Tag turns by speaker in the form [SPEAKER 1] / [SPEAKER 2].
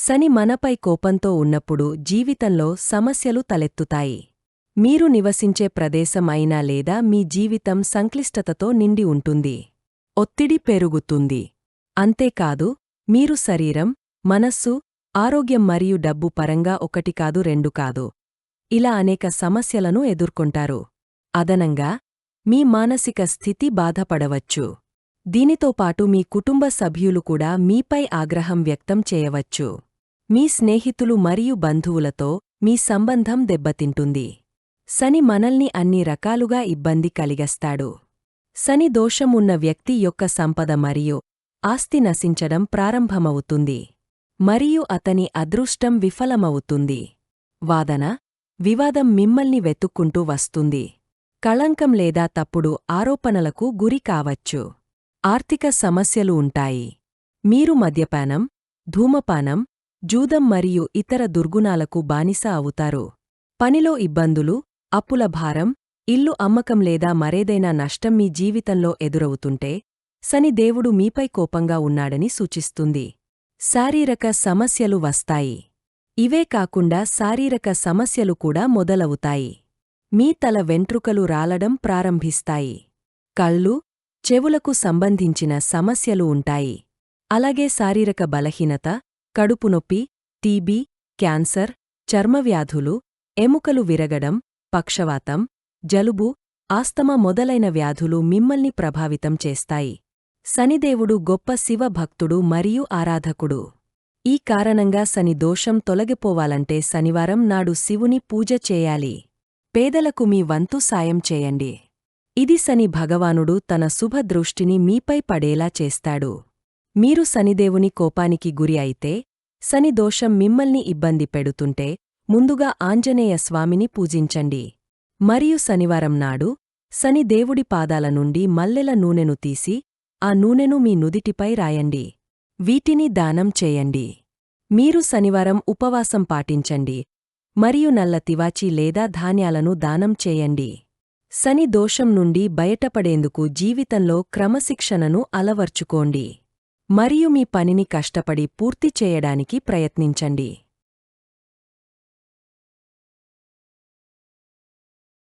[SPEAKER 1] శని మనపై కోపంతో ఉన్నప్పుడు జీవితంలో సమస్యలు తలెత్తుతాయి. మీరు నివసించే ప్రదేశం అయినా లేదా మీ జీవితం సంక్లిష్టతతో నిండి ఉంటుంది. ఒత్తిడి పెరుగుతుంది. అంతేకాదు మీరు శరీరం మనస్సు ఆరోగ్యం మరియు డబ్బు పరంగా ఒకటి కాదు రెండు కాదు. ఇలా అనేక సమస్యలను ఎదుర్కొంటారు. అదనంగా మీ మానసిక స్థితి బాధపడవచ్చు. దీనితో పాటు మీ కుటుంబ సభ్యులు కూడా మీపై ఆగ్రహం వ్యక్తం చేయవచ్చు. మీ స్నేహితులు మరియు బంధువులతో మీ సంబంధం దెబ్బతింటుంది. శని మనల్ని అన్ని రకాలుగా ఇబ్బంది కలిగస్తాడు. శని దోషం ఉన్న వ్యక్తి యొక్క సంపద మరియు ఆస్తి నశించడం ప్రారంభమవుతుంది. మరియు అతని అదృష్టం విఫలమవుతుంది. వాదన వివాదం మిమ్మల్ని వెతుక్కుంటూ వస్తుంది. కళంకం లేదా తప్పుడు ఆరోపణలకు గురి కావచ్చు. ఆర్థిక సమస్యలు ఉంటాయి. మీరు మద్యపానం ధూమపానం జూదం మరియు ఇతర దుర్గుణాలకు బానిస అవుతారు. పనిలో ఇబ్బందులు అప్పుల భారం ఇల్లు అమ్మకం లేదా మరేదైనా నష్టం మీ జీవితంలో ఎదురవుతుంటే శని దేవుడు మీపై కోపంగా ఉన్నాడని సూచిస్తుంది. శారీరక సమస్యలు వస్తాయి. ఇవే కాకుండా శారీరక సమస్యలు కూడా మొదలవుతాయి. మీ తల వెంట్రుకలు రాలడం ప్రారంభిస్తాయి. కళ్ళు చెవులకు సంబంధించిన సమస్యలు ఉంటాయి. అలాగే శారీరక బలహీనత కడుపునొప్పి టీబీ క్యాన్సర్ చర్మవ్యాధులు ఎముకలు విరగడం పక్షవాతం జలుబు ఆస్తమా మొదలైన వ్యాధులు మిమ్మల్ని ప్రభావితం చేస్తాయి. శనిదేవుడు గొప్ప శివ భక్తుడు మరియు ఆరాధకుడు. ఈ కారణంగా శని దోషం తొలగిపోవాలంటే శనివారం నాడు శివుని పూజ చేయాలి. పేదలకు మీ వంతు సాయం చేయండి. ఇది శని భగవానుడు తన శుభదృష్టిని మీపై పడేలా చేస్తాడు. మీరు శనిదేవుని కోపానికి గురి అయితే సనిదోషం మిమ్మల్ని ఇబ్బంది పెడుతుంటే ముందుగా ఆంజనేయ స్వామిని పూజించండి. మరియు శనివారం నాడు శనిదేవుడి పాదాల నుండి మల్లెల నూనెను తీసి ఆ నూనెను మీ నుదిటిపై రాయండి. వీటిని దానం చేయండి. మీరు శనివారం ఉపవాసం పాటించండి. మరియు నల్ల తివాచి లేదా ధాన్యాలను దానం చేయండి. శని దోషం నుండి బయటపడేందుకు జీవితంలో క్రమశిక్షణను అలవర్చుకోండి. మరియు మీ పనిని కష్టపడి పూర్తి చేయడానికి ప్రయత్నించండి.